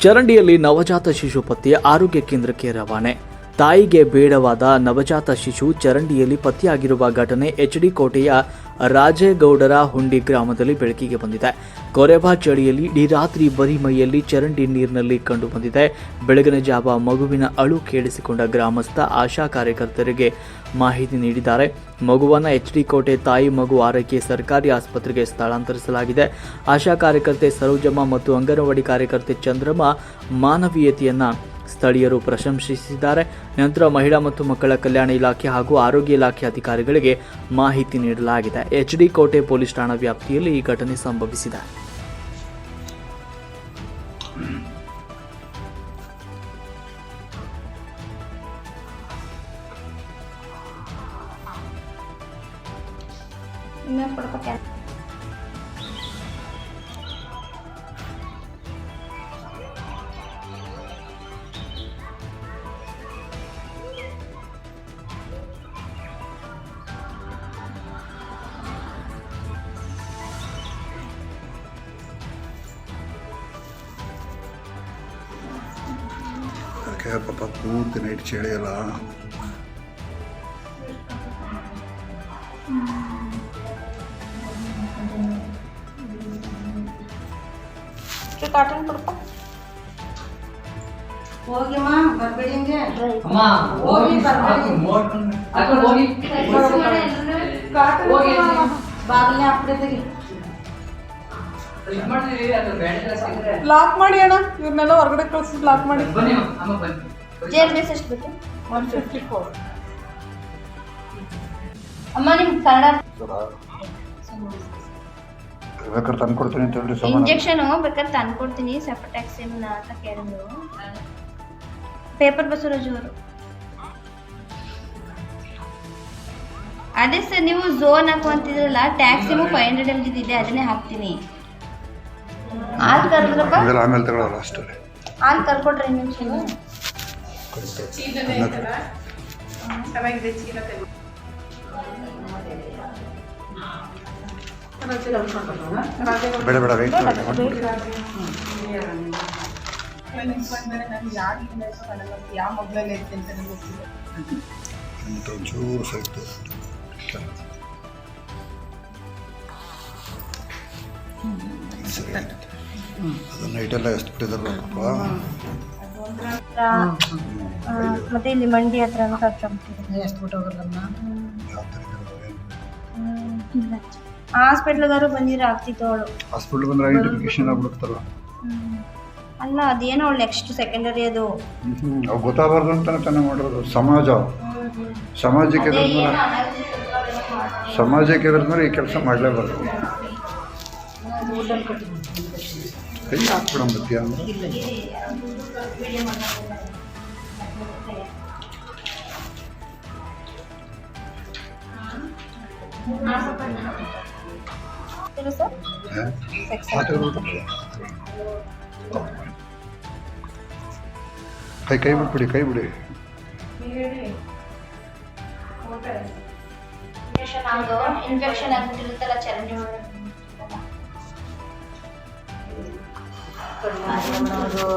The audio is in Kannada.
ಚರಂಡಿಯಲ್ಲಿ ನವಜಾತ ಶಿಶು ಪತ್ತೆ ಆರೋಗ್ಯ ಕೇಂದ್ರಕ್ಕೆ ರವಾನೆ ತಾಯಿಗೆ ಬೇಡವಾದ ನವಜಾತ ಶಿಶು ಚರಂಡಿಯಲ್ಲಿ ಪತ್ತೆಯಾಗಿರುವ ಘಟನೆ ಎಚ್ಡಿ ಕೋಟೆಯ ರಾಜೇಗೌಡರ ಹುಂಡಿ ಗ್ರಾಮದಲ್ಲಿ ಬೆಳಕಿಗೆ ಬಂದಿದೆ. ಕೊರೆಬಾ ಚಳಿಯಲ್ಲಿ ಇಡೀ ರಾತ್ರಿ ಬರಿಮೈಯಲ್ಲಿ ಚರಂಡಿ ನೀರಿನಲ್ಲಿ ಕಂಡು ಬಂದಿದೆ. ಬೆಳಗಿನ ಜಾವ ಮಗುವಿನ ಅಳು ಕೇಳಿಸಿಕೊಂಡ ಗ್ರಾಮಸ್ಥ ಆಶಾ ಕಾರ್ಯಕರ್ತರಿಗೆ ಮಾಹಿತಿ ನೀಡಿದ್ದಾರೆ. ಮಗುವನ್ನ ಎಚ್ಡಿ ಕೋಟೆ ತಾಯಿ ಮಗು ಆರೈಕೆ ಸರ್ಕಾರಿ ಆಸ್ಪತ್ರೆಗೆ ಸ್ಥಳಾಂತರಿಸಲಾಗಿದೆ. ಆಶಾ ಕಾರ್ಯಕರ್ತೆ ಸರೋಜಮ್ಮ ಮತ್ತು ಅಂಗನವಾಡಿ ಕಾರ್ಯಕರ್ತೆ ಚಂದ್ರಮ್ಮ ಮಾನವೀಯತೆಯನ್ನ ಸ್ಥಳೀಯರು ಪ್ರಶಂಸಿಸಿದ್ದಾರೆ. ನಂತರ ಮಹಿಳಾ ಮತ್ತು ಮಕ್ಕಳ ಕಲ್ಯಾಣ ಇಲಾಖೆ ಹಾಗೂ ಆರೋಗ್ಯ ಇಲಾಖೆ ಅಧಿಕಾರಿಗಳಿಗೆ ಮಾಹಿತಿ ನೀಡಲಾಗಿದೆ. ಎಚ್ಡಿ ಕೋಟೆ ಪೊಲೀಸ್ ಠಾಣಾ ವ್ಯಾಪ್ತಿಯಲ್ಲಿ ಈ ಘಟನೆ ಸಂಭವಿಸಿದೆ. ಇನ್ನೇನು ಕೊಡ್ಬೇಕ? ಪಾಪ ಪೂರ್ತಿ ನೈಟ್ ಚಳಿ ಅಲ್ಲ ಕಾಟನ್ ಕೊಡ್ಪ ಹೋಗಿಮ್ಮ ಬರ್ಬೇಡಿ ಹಿಂಗೆ ಅಮ್ಮ ಹೋಗಿ ಬರ್ಬೇಡಿ ಹಾಕೊಂಡು ಹೋಗಿ ಕಾಟನ್ ಹೋಗಿ. ಬಾಗಿಲೇ ಅಪ್ಪಡೆ ತೆಗಿ ಇದ್ ಮಾಡ್ತೀವಿ ಅದು ಬ್ಯಾಂಡ್ ಎಲ್ಲ ಲಾಕ್ ಮಾಡಿ ಅಣ್ಣ ಇವ್ರನ್ನೆಲ್ಲ ಹೊರಗಡೆ ಕಳ್ಸಿ ಲಾಕ್ ಮಾಡಿ. ಜೇಲ್ ಬೇಸ್ ಎಷ್ಟು ಬೇಕು? ಒನ್ ಫಿಫ್ಟಿ ಫೋರ್ ಅಮ್ಮ ನಿಮ್ಗೆ ಕನ್ನಡ ಬೇಕಾದ್ರೆ ತಂದು ಕೊಡ್ತೀನಿ ಅಂತ ಹೇಳಿ ಇಂಜೆಕ್ಷನ್ ಬೇಕಾದ್ರೆ ತಂದ್ಕೊಡ್ತೀನಿ ಅಂತ ಕೇಳಿದ್ರು. ಪೇಪರ್ ಬಸವರಾಜ್ ಅವರು. ಅದೇ ಸರ್ ನೀವು ಝೋನ್ ಹಾಕುವಂತಿದ್ರಲ್ಲ ಟ್ಯಾಕ್ಸಿಮು ಫೈವ್ ಹಂಡ್ರೆಡ್ ಎಂ ಇದೆ ಅದನ್ನೇ ಹಾಕ್ತೀನಿ. ಹಾಲು ಕರೆದ್ರಪ್ಪ ಇವೆಲ್ಲ ಆಮೇಲೆ ತಗೊಳ್ಳಲ್ಲ ಅಷ್ಟೇ. ಹಾಲು ಕರ್ಕೊಡ್ರಿ ಇಂಜೆಕ್ಷನ್ ಚೆನ್ನಾಗಿದೆ ಚೀಲ ಬೇಡ ಬೇಡ ವೆಯ್ಟ್ ಮಾಡಿ ಯಾವ ಮೊಬೈಲ್ ಐತೆ ಅಂತ ಗೊತ್ತಿಲ್ಲ ಅಂತ ಒಂಚೂರು ಸೈತು ಸರಿ ಅದು ನೈಟೆಲ್ಲ ಎಷ್ಟು ಬಿಟ್ಟಿದಾರಲ್ಲಪ್ಪ ಮತ್ತೆ ಇಲ್ಲಿ ಮಂಡಿ ಹತ್ರ ಎಷ್ಟು ಬಿಟ್ಟು ಹೋಗಲ್ಲಮ್ಮ ಯಾವ ಥರ ಇದಾರೆ ಹಾಸ್ಪಿಟ್ಲ್ಗಾರು ಬಂದಿರ ಆಗ್ತಿತ್ತು ಅವಳು ಹಾಸ್ಪಿಟ್ಲ್ ಬಂದ್ರೆ ಐಡೆಂಟಿಫಿಕೇಶನ್ ಆಗ್ಬಿಡುತ್ತಲ್ಲ ಅಲ್ಲ ಅದೇನೋ ಅವಳು ನೆಕ್ಸ್ಟ್ ಸೆಕೆಂಡರಿ ಅದು. ಅವ್ರು ಅವು ಗೊತ್ತಾಗಬಾರ್ದು ಅಂತಾನೆ ತಾನೇ ಮಾಡಿರೋದು. ಸಮಾಜ. ಸಮಾಜಕ್ಕೆ ಸಮಾಜಕ್ಕೆ ಈ ಕೆಲಸ ಮಾಡಲೇಬಾರ್ದು. ಕೈ ಹಾಕ್ಬಿಡಂಬತ್ತೀಯ ಇದು ಸರ್ ಕೈ ಕೈ ಬಿಟ್ಬಿಡಿ ಕೈ ಬಿಡಿ ಇನ್ಫೆಕ್ಷನ್ ಆಗ್ಬಿಟ್ಟಿರುತ್ತಲ್ಲ ಚರಂಡಿ ಮಾಡೋದು